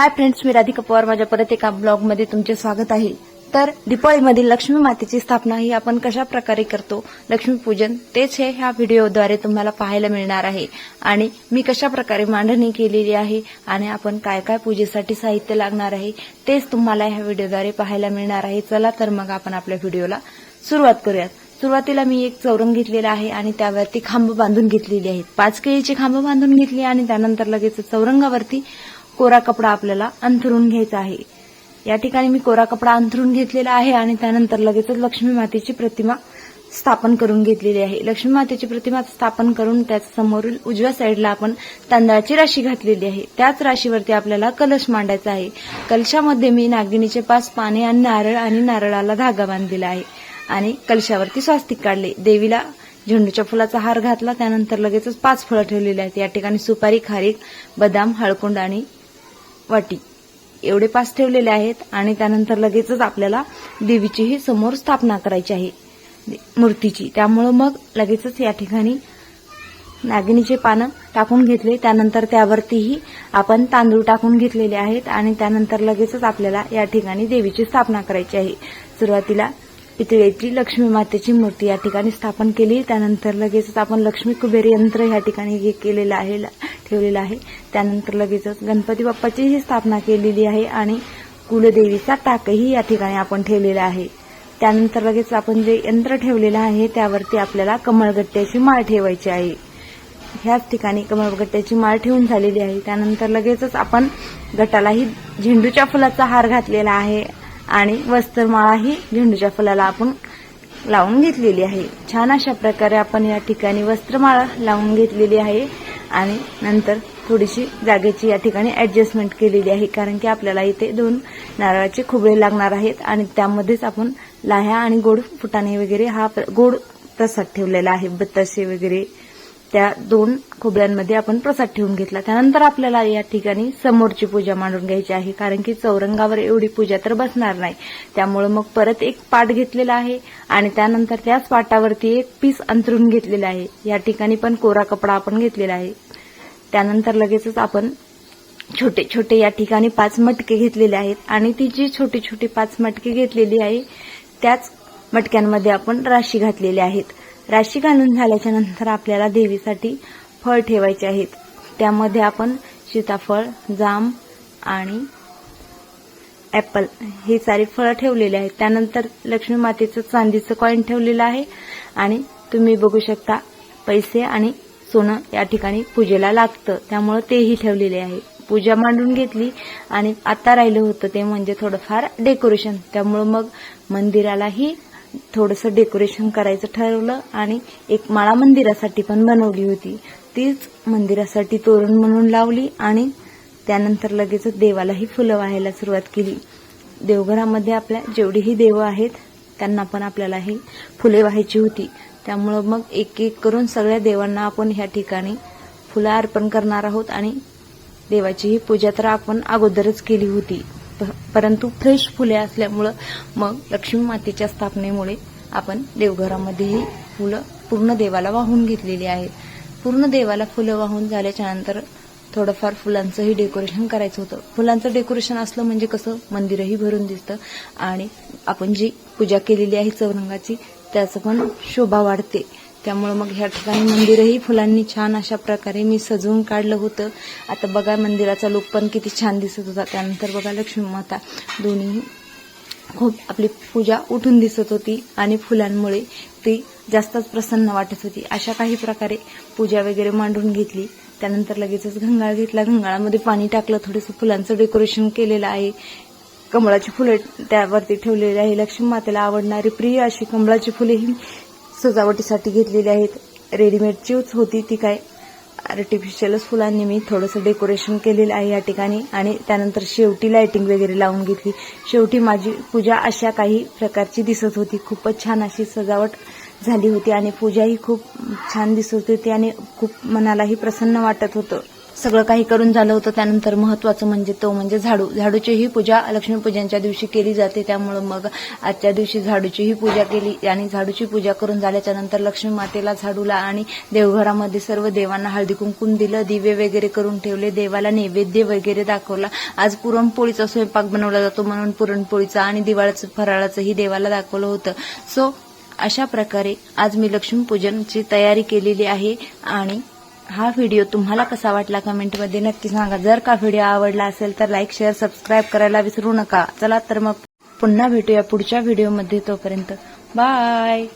हाय friends मी राधिका पवार. माझ्या परत एका ब्लॉगमध्ये तुमचे स्वागत आहे. तर दिपाळीमधील लक्ष्मी मातेची स्थापना ही आपण कशा प्रकारे करतो? लक्ष्मीपूजन तेच हे ह्या व्हिडिओद्वारे तुम्हाला पाहायला मिळणार आहे. आणि मी कशा प्रकारे मांडणी केलेली आहे आणि आपण काय काय पूजेसाठी साहित्य लागणार आहे तेच तुम्हाला ह्या व्हिडिओद्वारे पाहायला मिळणार आहे. चला तर मग आपण आपल्या व्हिडिओला सुरुवात करूयात. सुरुवातीला मी एक चौरंग घेतलेला आहे आणि त्यावरती खांब बांधून घेतलेली आहेत. पाच केळीची खांब बांधून घेतली आणि त्यानंतर लगेच चौरंगावरती कोरा कपडा आपल्याला अंथरून घ्यायचा आहे. या ठिकाणी मी कोरा कपडा अंथरून घेतलेला आहे आणि त्यानंतर लगेचच लक्ष्मी मातेची प्रतिमा स्थापन करून घेतलेली आहे. लक्ष्मी मातेची प्रतिमा स्थापन करून त्याच समोरील उजव्या साईडला आपण तांदळाची राशी घातलेली आहे. त्याच राशीवरती आपल्याला कलश मांडायचा आहे. कलशामध्ये मी नागिनीचे पाच पाने आणि नारळ आणि नारळाला धागा बांधलेला आहे. आणि कलशावरती स्वास्तिक काढले. देवीला झेंडूच्या फुलाचा हार घातला. त्यानंतर लगेचच पाच फळं ठेवलेली आहेत. या ठिकाणी सुपारी खारीक बदाम हळकुंड आणि वाटी. एवढे पाच ठेवलेले आहेत आणि त्यानंतर लगेचच आपल्याला देवीचीही समोर स्थापना करायची आहे मूर्तीची. त्यामुळं मग लगेचच या ठिकाणी नागिनीचे पानं टाकून घेतले. त्यानंतर त्यावरतीही आपण तांदूळ टाकून घेतलेले आहेत आणि त्यानंतर लगेचच आपल्याला या ठिकाणी देवीची स्थापना करायची आहे. सुरुवातीला पितळेची लक्ष्मी मातेची मूर्ती या ठिकाणी स्थापन केली. त्यानंतर लगेचच आपण लक्ष्मी कुबेर यंत्र या ठिकाणी हे केलेलं आहे. ठेवलेलं आहे. त्यानंतर लगेचच गणपती बाप्पाचीही स्थापना केलेली आहे आणि कुलदेवीचा टाकही या ठिकाणी आपण ठेवलेला आहे. त्यानंतर लगेच आपण जे यंत्र ठेवलेलं आहे त्यावरती आपल्याला कमळगट्ट्याची माळ ठेवायची आहे. ह्याच ठिकाणी कमळगट्ट्याची माळ ठेवून झालेली आहे. त्यानंतर लगेचच आपण गटालाही झेंडूच्या फुलाचा हार घातलेला आहे आणि वस्त्रमाळाही झेंडूच्या फुलाला आपण लावून घेतलेली आहे. छान अशा प्रकारे आपण या ठिकाणी वस्त्रमाळा लावून घेतलेली आहे. आणि नंतर थोडीशी जागेची या ठिकाणी ऍडजस्टमेंट केलेली आहे. कारण की आपल्याला इथे दोन नारळाचे खुबळे लागणार आहेत आणि त्यामध्येच आपण लाह्या आणि गोड फुटाणे वगैरे हा गोड प्रसाद ठेवलेला आहे. बत्ताशे वगैरे त्या दोन खोबऱ्यांमध्ये आपण प्रसाद ठेवून घेतला. त्यानंतर आपल्याला या ठिकाणी समोरची पूजा मांडून घ्यायची आहे कारण की चौरंगावर एवढी पूजा तर बसणार नाही. त्यामुळे मग परत एक पाट घेतलेला आहे आणि त्यानंतर त्याच पाटावरती एक पीस अंतरून घेतलेला आहे. या ठिकाणी पण कोरा कपडा आपण घेतलेला आहे. त्यानंतर लगेचच आपण छोटे छोटे या ठिकाणी पाच मटके घेतलेले आहेत आणि ती जी छोटी छोटी पाच मटके घेतलेली आहे त्याच मटक्यांमध्ये आपण राशी घातलेली आहेत. राशी घालून झाल्याच्यानंतर आपल्याला देवीसाठी फळ ठेवायचे आहेत. त्यामध्ये आपण सीताफळ जाम आणि ऍपल ही सारी फळं ठेवलेली आहेत. त्यानंतर लक्ष्मी मातेचं चांदीचं कॉईन ठेवलेलं आहे. आणि तुम्ही बघू शकता पैसे आणि सोनं या ठिकाणी पूजेला लागतं. त्यामुळं तेही ठेवलेले आहे. पूजा मांडून घेतली आणि आता राहिलं होतं ते म्हणजे थोडंफार डेकोरेशन त्यामुळं मग मंदिरालाही थोडंसं डेकोरेशन करायचं ठरवलं आणि एक माळा मंदिरासाठी पण बनवली होती. तीच मंदिरासाठी तोरण म्हणून लावली आणि त्यानंतर लगेचच देवालाही फुलं व्हायला सुरुवात केली. देवघरामध्ये आपल्या जेवढीही देवं आहेत त्यांना पण आपल्याला ही फुले व्हायची होती. त्यामुळं मग एक एक करून सगळ्या देवांना आपण ह्या ठिकाणी फुलं अर्पण करणार आहोत आणि देवाची ही पूजा तर आपण अगोदरच केली होती. परंतु फ्रेश फुले असल्यामुळं मग लक्ष्मी मातेच्या स्थापनेमुळे आपण देवघरामध्येही फुलं पूर्ण देवाला वाहून घेतलेली आहेत. पूर्ण देवाला फुलं वाहून झाल्याच्यानंतर थोडंफार फुलांचंही डेकोरेशन करायचं होतं. फुलांचं डेकोरेशन असलं म्हणजे कसं? मंदिरही भरून दिसतं आणि आपण जी पूजा केलेली आहे चौरंगाची त्याचं पण शोभा वाढते. त्यामुळे मग ह्या ठिकाणी मंदिरही फुलांनी छान अशा प्रकारे मी सजवून काढलं होतं. आता बघा मंदिराचा लुक पण किती छान दिसत होता. त्यानंतर बघा लक्ष्मी माता दोन्ही खूप आपली पूजा उठून दिसत होती आणि फुलांमुळे ती जास्तच प्रसन्न वाटत होती. अशा काही प्रकारे पूजा वगैरे मांडून घेतली. त्यानंतर लगेचच घंगाळ घेतला. घंगाळामध्ये पाणी टाकलं. थोडंसं फुलांचं डेकोरेशन केलेलं आहे. कमळाची फुलं त्यावरती ठेवलेली आहे. लक्ष्मी मातेला आवडणारी प्रिय अशी कमळाची फुले ही सजावटीसाठी घेतलेली आहेत. रेडीमेडचीच होती ती काय? आर्टिफिशियलच फुलांनी मी थोडंसं डेकोरेशन केलेलं आहे या ठिकाणी. आणि त्यानंतर शेवटी लायटिंग वगैरे लावून घेतली. शेवटी माझी पूजा अशा काही प्रकारची दिसत होती. खूपच छान अशी सजावट झाली होती. आणि पूजाही खूप छान दिसत होती आणि खूप मनालाही प्रसन्न वाटत होतं. सगळं काही करून झालं होतं त्यानंतर महत्वाचं म्हणजे तो म्हणजे झाडू. झाडूचीही पूजा लक्ष्मीपूजनच्या दिवशी केली जाते त्यामुळं मग आजच्या दिवशी झाडूचीही पूजा केली आणि झाडूची पूजा करून झाल्याच्यानंतर लक्ष्मी मातेला झाडूला आणि देवघरामध्ये सर्व देवांना हळदी कुंकून दिलं दिवे वगैरे करून ठेवले देवाला नैवेद्य वगैरे दाखवला. आज पुरणपोळीचा स्वयंपाक बनवला जातो म्हणून पुरणपोळीचा आणि दिवाळीचं फराळाचंही देवाला दाखवलं होतं. सो अशा प्रकारे आज मी लक्ष्मीपूजनची तयारी केलेली आहे आणि हा व्हिडिओ तुम्हाला कसा वाटला कमेंटमध्ये नक्की सांगा. जर का व्हिडिओ आवडला असेल तर लाईक शेअर सबस्क्राईब करायला विसरू नका. चला तर मग पुन्हा भेटूया पुढच्या व्हिडिओमध्ये तोपर्यंत. बाय